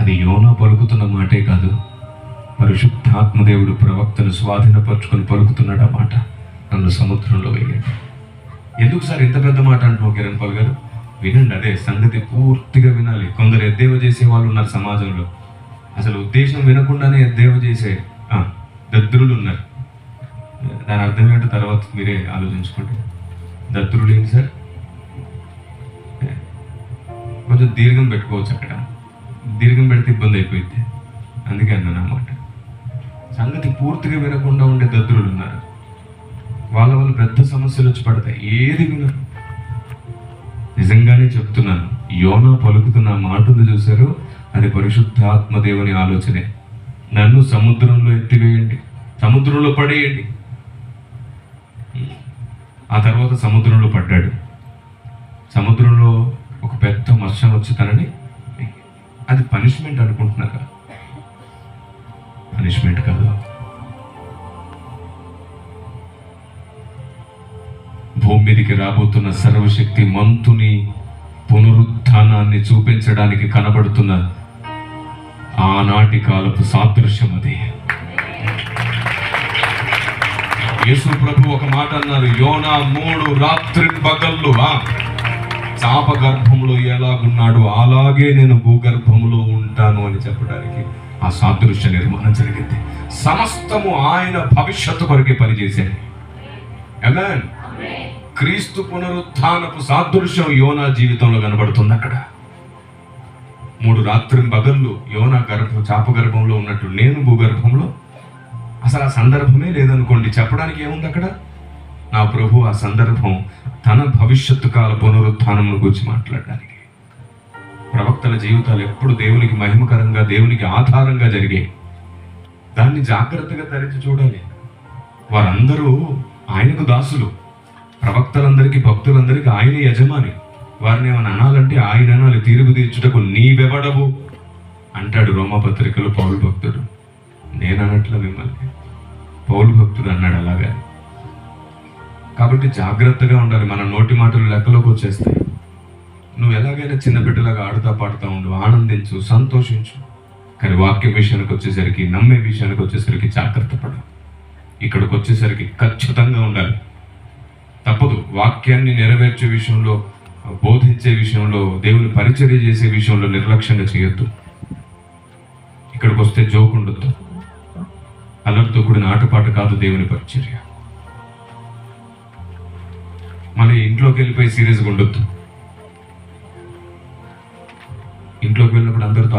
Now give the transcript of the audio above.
అది యోనా పలుకుతున్న మాటే కాదు పరిశుద్ధాత్మదేవుడు ప్రవక్తను స్వాధీనపరుచుకొని పలుకుతున్నాడు ఆ మాట. నన్ను సముద్రంలో వేయండి. ఎందుకు సార్ ఇంత పెద్ద మాట అంటున్నావు కిరణ్ పాల్ గారు? వినండి అదే సంగతి పూర్తిగా వినాలి. కొందరు ఎద్దేవ చేసే వాళ్ళు ఉన్నారు సమాజంలో. అసలు ఉద్దేశం వినకుండానే ఎద్దేవ చేసే దద్రులు ఉన్నారు. దాని అర్థం ఏంటో తర్వాత మీరే ఆలోచించుకోండి. దద్రులు ఏంటి సార్? కొంచెం దీర్ఘం పెట్టుకోవచ్చు అక్కడ. దీర్ఘం పెడితే ఇబ్బంది అయిపోయింది. అందుకే అన్నాను అన్నమాట. సంగతి పూర్తిగా వినకుండా ఉండే దద్దురులు ఉన్నారు. వాళ్ళ వల్ల పెద్ద సమస్యలు వచ్చి పడతాయి. ఏది వినరు. నిజంగానే చెప్తున్నాను యోనా పలుకుతున్న మాట చూశారు? అది పరిశుద్ధాత్మ దేవుని ఆలోచనే. నన్ను సముద్రంలో ఎత్తివేయండి. సముద్రంలో పడేయండి. ఆ తర్వాత సముద్రంలో పడ్డాడు. సముద్రంలో ఒక పెద్ద మత్స్యం వచ్చి తనని అది పనిష్మెంట్ అనుకుంటున్నారా పనిష్మెంట్ కాదు. భూమి మీదకి రాబోతున్న సర్వశక్తి మంతుని పునరుత్థానాన్ని చూపించడానికి కనబడుతున్న ఆనాటి కాలపు సాదృశ్యం అది. యేసు ప్రభు ఒక మాట అన్నారు యోనా మూడు రాత్రి పగళ్ళు ఆ చాప గర్భంలో ఎలాగున్నాడు అలాగే నేను భూగర్భంలో ఉంటాను అని చెప్పడానికి ఆ సాదృశ్య నిర్మాణం జరిగింది. సమస్తము ఆయన భవిష్యత్తు కొరకే పనిచేశాడు Amen. క్రీస్తు పునరుత్నపు సాదృశ్యం యోనా జీవితంలో కనబడుతుంది అక్కడ. మూడు రాత్రి పగళ్ళు యోనా గర్భం చాప గర్భంలో ఉన్నట్టు నేను భూగర్భంలో. అసలు ఆ సందర్భమే లేదనుకోండి చెప్పడానికి ఏముంది అక్కడ? నా ప్రభు ఆ సందర్భం తన భవిష్యత్తు కాల పునరుత్థానం గురించి మాట్లాడడానికి. ప్రవక్తల జీవితాలు ఎప్పుడు దేవునికి మహిమకరంగా దేవునికి ఆధారంగా జరిగాయి. దాన్ని జాగ్రత్తగా తరించి చూడాలి. వారందరూ ఆయనకు దాసులు. ప్రవక్తలందరికీ భక్తులందరికీ ఆయన యజమాని. వారిని ఏమైనా అనాలంటే ఆయన అనాలి. తీర్పు తీర్చుటకు నీవెవడవు? అంటాడు రోమాపత్రికలో పౌరు భక్తుడు. నేను అనట్ల మిమ్మల్ని. పౌరు భక్తుడు అన్నాడు అలాగా. కాబట్టి జాగ్రత్తగా ఉండాలి. మన నోటి మాటలు లెక్కలోకి వచ్చేస్తాయి. నువ్వు ఎలాగైనా చిన్న బిడ్డలాగా ఆడుతా పాడుతూ ఉండు ఆనందించు సంతోషించు. కానీ వాక్యం విషయానికి వచ్చేసరికి నమ్మే విషయానికి వచ్చేసరికి జాగ్రత్త పడు. ఇక్కడికి వచ్చేసరికి ఖచ్చితంగా ఉండాలి. తప్పదు. వాక్యాన్ని నెరవేర్చే విషయంలో బోధించే విషయంలో దేవుని పరిచర్య చేసే విషయంలో నిర్లక్ష్యంగా చేయొద్దు. ఇక్కడికి వస్తే జోక్ ఉండొద్దు అల్లరితో కూడిన ఆటపాట కాదు దేవుని పరిచర్య. మళ్ళీ ఇంట్లోకి వెళ్ళిపోయి సీరియస్గా ఉండొద్దు. ఇంట్లోకి వెళ్ళినప్పుడు అందరితో